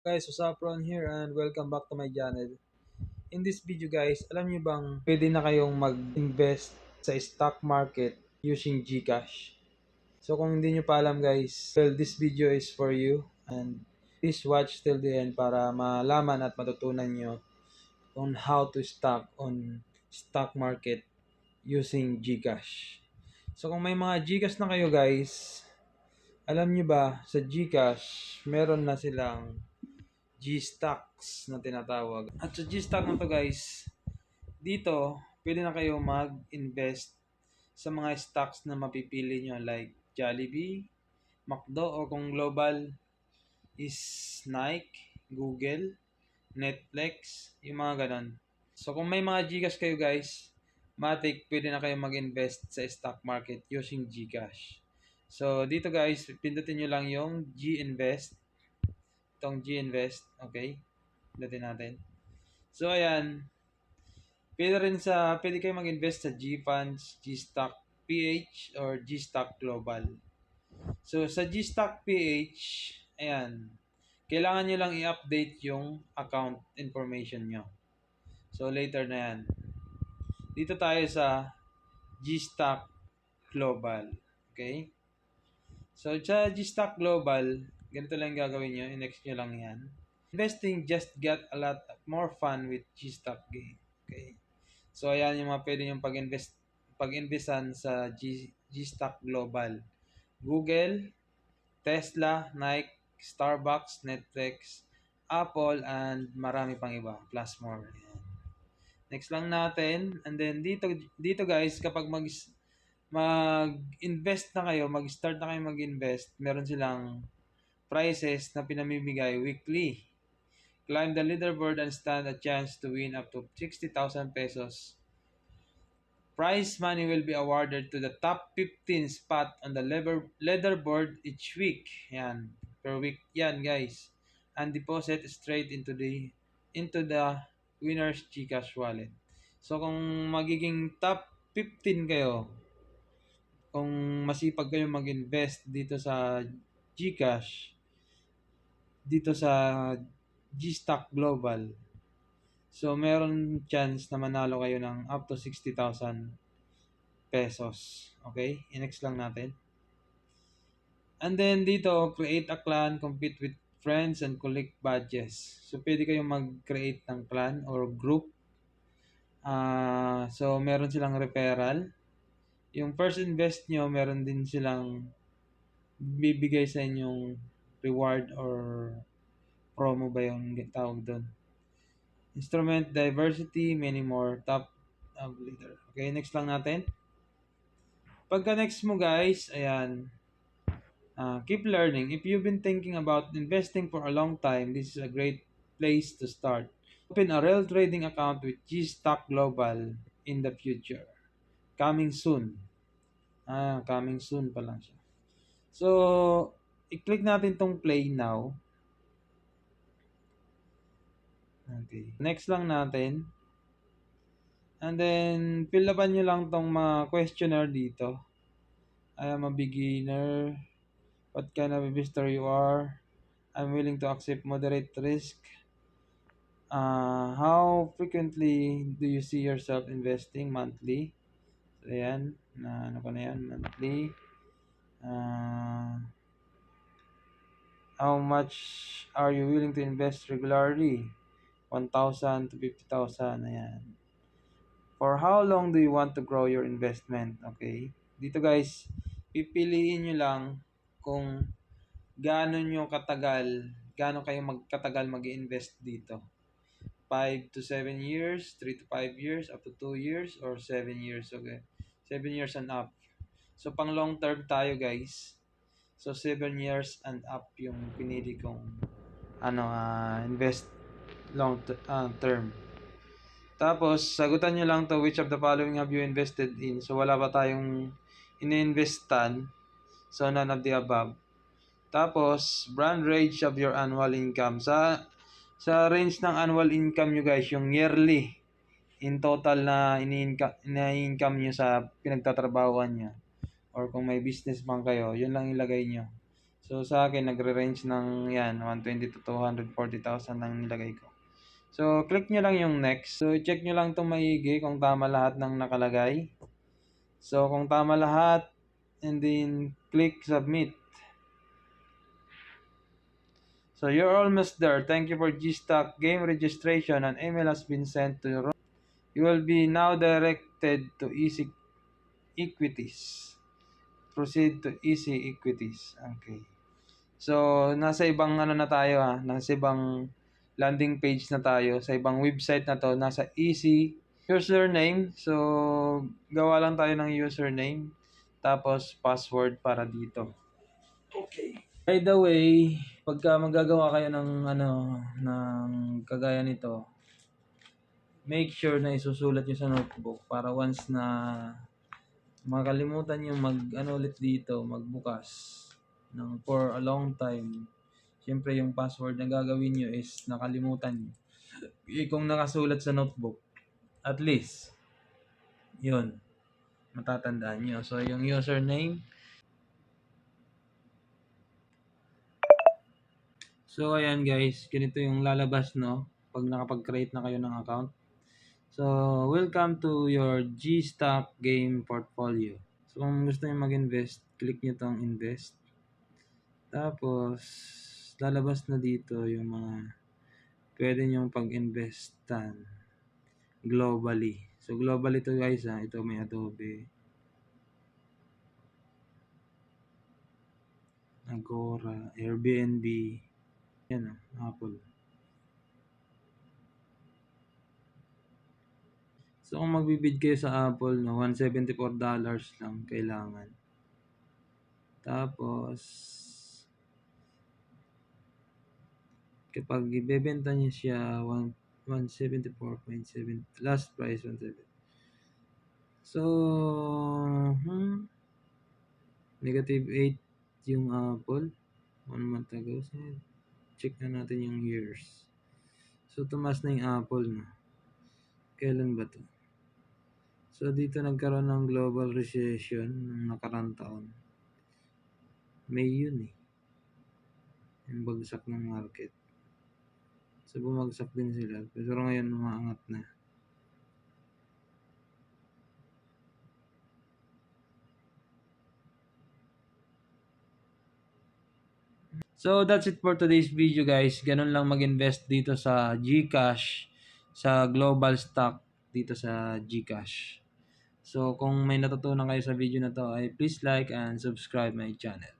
Guys, what's up here and welcome back to my channel. In this video guys, alam niyo bang pwede na kayong mag-invest sa stock market using GCash. So kung hindi niyo pa alam guys, well this video is for you and please watch till the end para malaman at matutunan niyo on how to stock on stock market using GCash. So kung may mga GCash na kayo guys, alam niyo ba sa GCash meron na silang G-Stocks na tinatawag. At sa G-Stock na to guys, dito, pwede na kayo mag-invest sa mga stocks na mapipili nyo like Jollibee, McDo, o kung global is Nike, Google, Netflix, yung mga ganon. So kung may mga Gcash kayo guys, matik pwede na kayo mag-invest sa stock market using Gcash. So dito guys, pindutin nyo lang yung G-Invest itong G-Invest. Okay? Pindutin natin. So, ayan. Pwede rin sa, pwede kayo mag-invest sa G-Funds, G-Stock PH, or G-Stock Global. So, sa G-Stock PH, ayan, kailangan nyo lang i-update yung account information nyo. So, later na yan. Dito tayo sa G-Stock Global. Okay? So, sa G-Stock Global, ganito lang gagawin nyo. I-next nyo lang yan. Investing just got a lot more fun with G-Stock Game. Okay. So, ayan yung mga pwede yung pag-invest pag-investan sa G, G-Stock Global. Google, Tesla, Nike, Starbucks, Netflix, Apple, and marami pang iba. Plus more. Ayan. Next lang natin. And then dito, dito guys, kapag mag mag-invest na kayo, mag-start na kayo mag-invest, meron silang prizes na pinamimigay weekly. Climb the leaderboard and stand a chance to win up to 60,000 pesos. Prize money will be awarded to the top 15 spot on the leaderboard each week. Yan, per week yan guys. And deposit straight into the into the winner's Gcash wallet. So kung magiging top 15 kayo, kung masipag kayo mag-invest dito sa Gcash, dito sa G-Stock Global. So, meron chance na manalo kayo ng up to 60,000 pesos. Okay? I-next lang natin. And then dito, create a clan, compete with friends, and collect badges. So, pwede kayong mag-create ng clan or group. Uh, so, meron silang referral. Yung first invest nyo, meron din silang bibigay sa inyong reward or promo ba yung tawag doon. Instrument, diversity, many more, top uh, leader. Okay, next lang natin. Pagka next mo guys, ayan, uh, keep learning. If you've been thinking about investing for a long time, this is a great place to start. Open a real trading account with G-Stock Global in the future. Coming soon. Ah, coming soon pa lang siya. So, i-click natin tong play now. Okay. Next lang natin. And then, fill upan nyo lang tong mga questionnaire dito. I am a beginner. What kind of investor you are? I'm willing to accept moderate risk. Uh, how frequently do you see yourself investing monthly? So, ayan. Na, ano pa na yan? Monthly. Uh, how much are you willing to invest regularly? 1,000 to 50,000. Ayan. For how long do you want to grow your investment? Okay. Dito guys, pipiliin nyo lang kung gaano nyo katagal, gaano kayo magkatagal mag invest dito. 5 to 7 years, 3 to 5 years, up to 2 years, or 7 years. Okay. 7 years and up. So, pang long term tayo, guys. So, 7 years and up yung pinili kong ano, uh, invest long uh, term. Tapos, sagutan nyo lang to which of the following have you invested in. So, wala pa tayong ininvestan. So, none of the above. Tapos, brand range of your annual income. Sa sa range ng annual income nyo guys, yung yearly in total na ini-income nyo sa pinagtatrabahuan nyo or kung may business man kayo, yun lang ilagay nyo. So sa akin, nagre-range ng yan, 120 to 240,000 lang nilagay ko. So click nyo lang yung next. So check nyo lang itong maigi kung tama lahat ng nakalagay. So kung tama lahat, and then click submit. So you're almost there. Thank you for Gstock game registration. An email has been sent to your You will be now directed to Easy Equities. Proceed to Easy Equities. Okay. So, nasa ibang ano na tayo ha. Nasa ibang landing page na tayo. Sa ibang website na to. Nasa Easy username. So, gawa lang tayo ng username. Tapos, password para dito. Okay. By the way, pagka magagawa kayo ng ano, ng kagaya nito, make sure na isusulat nyo sa notebook para once na makalimutan nyo mag ano ulit dito, magbukas ng for a long time. Siyempre yung password na gagawin nyo is nakalimutan nyo. Kung nakasulat sa notebook, at least, yun, matatandaan nyo. So yung username, So, ayan guys, ganito yung lalabas, no? Pag nakapag-create na kayo ng account. So, welcome to your G-Stock game portfolio. So, kung gusto niyo mag-invest, click niyo tong invest. Tapos, lalabas na dito yung mga pwede niyong pag-investan globally. So, globally to guys, ha. Ito may Adobe. Agora, Airbnb, yan ah, Apple. So kung magbibid kayo sa Apple, no, $174 lang kailangan. Tapos, kapag ibebenta niya siya, 174.7, last price 170. So, hmm, negative 8 yung Apple. One month ago. So, check na natin yung years. So, tumas na yung Apple na. Kailan ba to? So, dito nagkaroon ng global recession ng nakarang taon. May yun eh. Yung bagsak ng market. So, bumagsak din sila. Pero ngayon, umaangat na. So that's it for today's video guys. Ganun lang mag-invest dito sa GCash sa global stock dito sa GCash. So kung may natutunan kayo sa video na to ay please like and subscribe my channel.